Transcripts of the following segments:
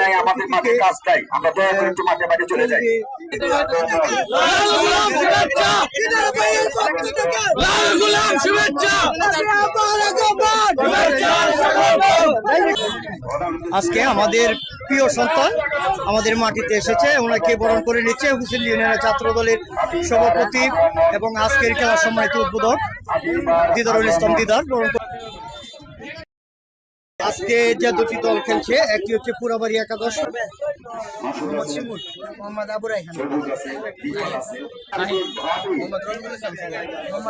নাই আমাদের মাঠে কাজ নাই। আমরা দয়া করে একটু মাঠে বাইরে চলে যাই। আজকে আমাদের প্রিয় সন্তান আমাদের মাটিতে এসেছে। ওনাকে বরণ করে নিচ্ছে হুসেন ইউনিয়নের ছাত্র দলের সভাপতি এবং আজকের খেলার সম্মানিত উদ্বোধক দিদারুল ইসলাম দিদার। বরণ আজকে যে দুটি দল খেলছে একটি হচ্ছে পুরাবাড়ি একাদশ মোহাম্মদ আবু রাইহান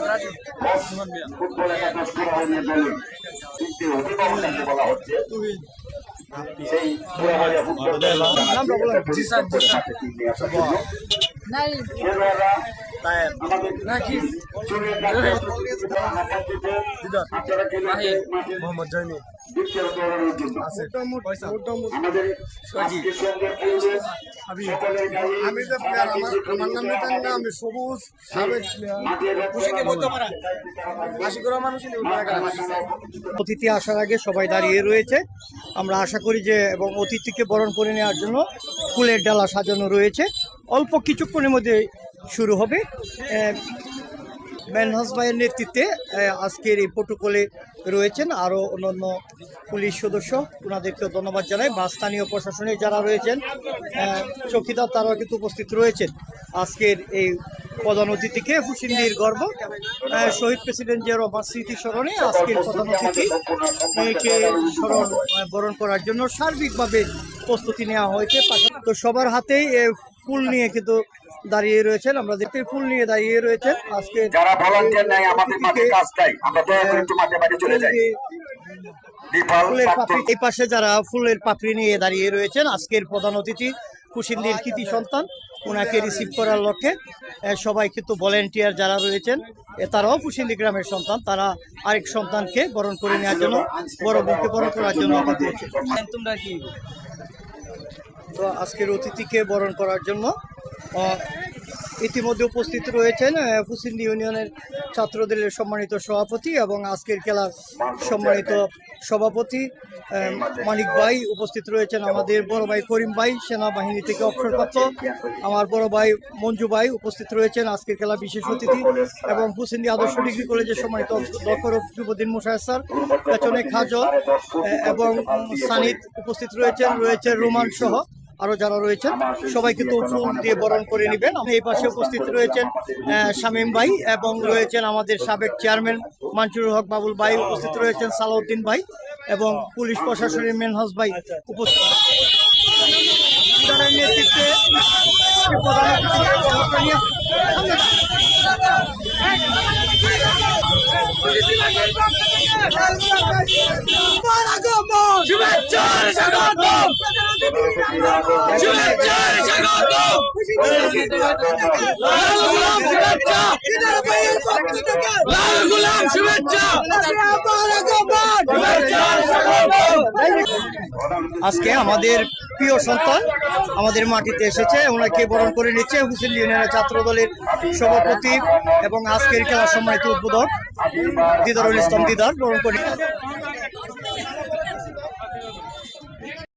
রাজু মোহাম্মদ গাড়ি আমি যে প্লেয়ার আমার আমার নাম না আমি সবুজ সাবেক অতিথি আসার আগে সবাই দাঁড়িয়ে রয়েছে। আমরা আশা করি যে এবং অতিথিকে বরণ করে নেওয়ার জন্য ফুলের ডালা সাজানো রয়েছে। অল্প কিছুক্ষণের মধ্যে শুরু হবে। মেনহাস ভাইয়ের নেতৃত্বে আজকের এই প্রোটোকলে রয়েছেন আরও অন্যান্য পুলিশ সদস্য। ওনাদেরকেও ধন্যবাদ জানাই। বা স্থানীয় প্রশাসনে যারা রয়েছেন চৌকিদার তারাও কিন্তু উপস্থিত রয়েছেন। আজকের এই প্রধান অতিথিকে হুসিন্দির গর্ব। শহীদ প্রেসিডেন্ট জিয়া রহমান স্মৃতি স্মরণে আজকের প্রধান অতিথি কে স্মরণ বরণ করার জন্য সার্বিকভাবে প্রস্তুতি নেওয়া হয়েছে। তো সবার হাতেই ফুল নিয়ে কিন্তু দাঁড়িয়ে রয়েছেন। আমরা দেখতে ফুল নিয়ে দাঁড়িয়ে রয়েছেন। আজকে যারা ভলান্টিয়ার নাই আমাদের মাঠে কাজ নাই। আমরা দয়া করে একটু মাঠে চলে যাই। ফুলের পাপড়ি এই পাশে যারা ফুলের পাপড়ি নিয়ে দাঁড়িয়ে রয়েছেন আজকের প্রধান অতিথি কুশিন্দির কৃতি সন্তান। ওনাকে রিসিভ করার লক্ষ্যে সবাই কিন্তু ভলেন্টিয়ার যারা রয়েছেন এ, তারাও কুশিন্দি গ্রামের সন্তান। তারা আরেক সন্তানকে বরণ করে নেওয়ার জন্য বড় বোনকে বরণ করার জন্য তোমরা কি? তো আজকের অতিথিকে বরণ করার জন্য ইতিমধ্যে উপস্থিত রয়েছেন ফুসিন্দি ইউনিয়নের ছাত্রদলের সম্মানিত সভাপতি এবং আজকের খেলার সম্মানিত সভাপতি মানিক ভাই উপস্থিত রয়েছেন, আমাদের বড় ভাই করিম ভাই, সেনাবাহিনী থেকে অবসরপ্রাপ্ত, আমার বড় ভাই মঞ্জু ভাই উপস্থিত রয়েছেন, আজকের খেলা বিশেষ অতিথি এবং হুসিন্দি আদর্শ ডিগ্রি কলেজের সম্মানিত দক্ষর যুবদিন মুশাহ স্যার, পেছনে খাজল এবং সানিদ উপস্থিত রয়েছেন, রয়েছে রোমান সহ। আরও যারা রয়েছেন সবাই কিন্তু ফুল দিয়ে বরণ করে নেবেন। এই পাশে উপস্থিত রয়েছেন শামীম ভাই এবং রয়েছেন আমাদের সাবেক চেয়ারম্যান মানসুরুল হক বাবুল ভাই উপস্থিত রয়েছেন, সালাউদ্দিন ভাই এবং পুলিশ প্রশাসনের মেনহাজ ভাই উপস্থিত। নেতৃত্বে প্রধান আজকে আমাদের প্রিয় সন্তান আমাদের মাটিতে এসেছে, ওনাকে বরণ করে নিচ্ছে হুসেন ইউনিয়নের ছাত্র দলের সভাপতি এবং আজকের খেলার সম্মানিত উদ্বোধক। দিদারুল ইসলাম দিদার বরণ করে